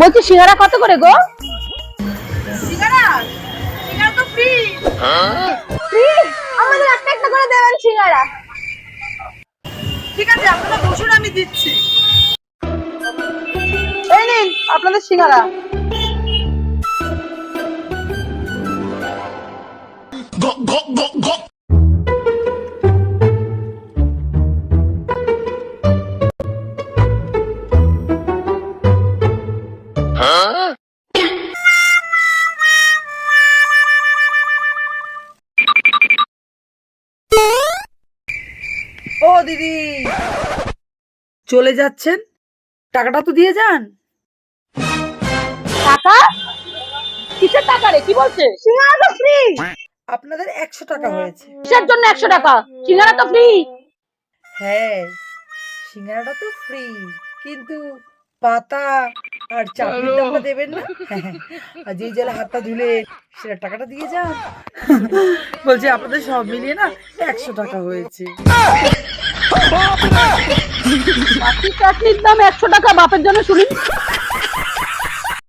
বলছি সিঙ্গারা কত করে গো? সিঙ্গারা? সিঙ্গারা তো ফ্রি ফ্রি আমাদের একটা একটা করে দেবেন সিঙ্গারা। ঠিক আছে আপনারা বসুন আমি দিচ্ছি। এই নিন আপনাদের সিঙ্গারা। ও দিদি। চলে যাচ্ছেন? টাকাটা তো দিয়ে যান। টাকা? কিসের টাকা রে? কি বলছে? সিঙ্গারা তো ফ্রি আপনাদের একশো টাকা হয়েছে। কিসের জন্য একশো টাকা? সিঙ্গারা তো ফ্রি হ্যাঁ সিঙ্গারাটা তো ফ্রি কিন্তু পাতা আর চাটনির টাকা দেবেন না। আর যেই জলে হাতটা ধুলে সেটা টাকাটা দিয়ে যান। বলছি আপনাদের সব মিলিয়ে না একশো টাকা হয়েছে। চাকরির দাম একশো টাকা বাপের জন্য শুনি।